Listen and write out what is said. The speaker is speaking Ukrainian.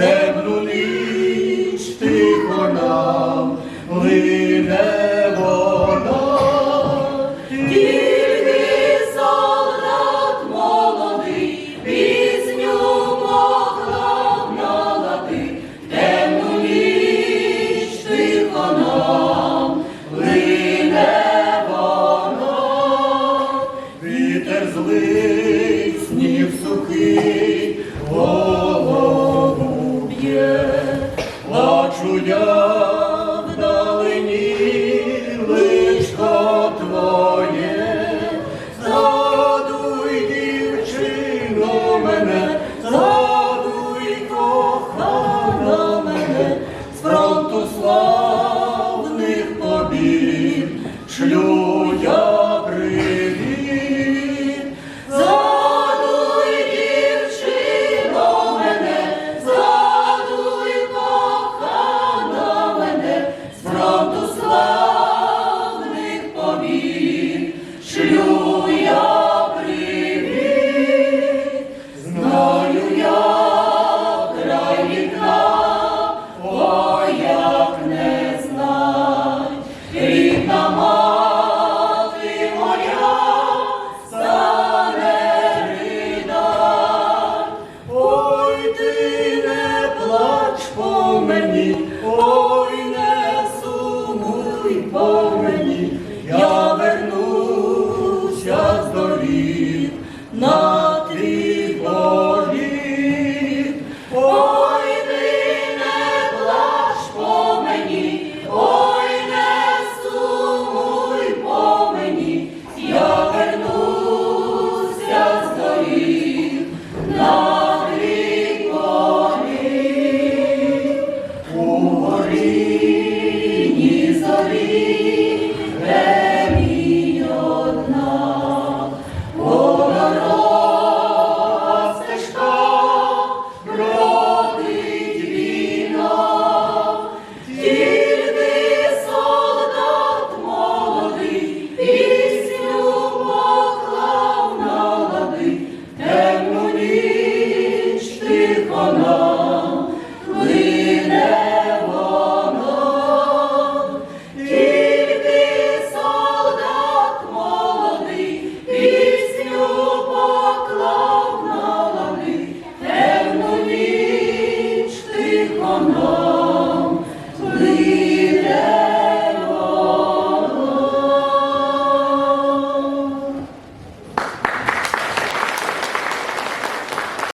темну ніч тихо нам лине вода, тільки солдат молодий, пісню поклав на ніч тихо нам лине вітер злий, снів сухий. бачу я вдалині лишко твоє, задуй, дівчино, мене, задуй, кохана мене, з фронту славних побід шлю. мені, я Amen.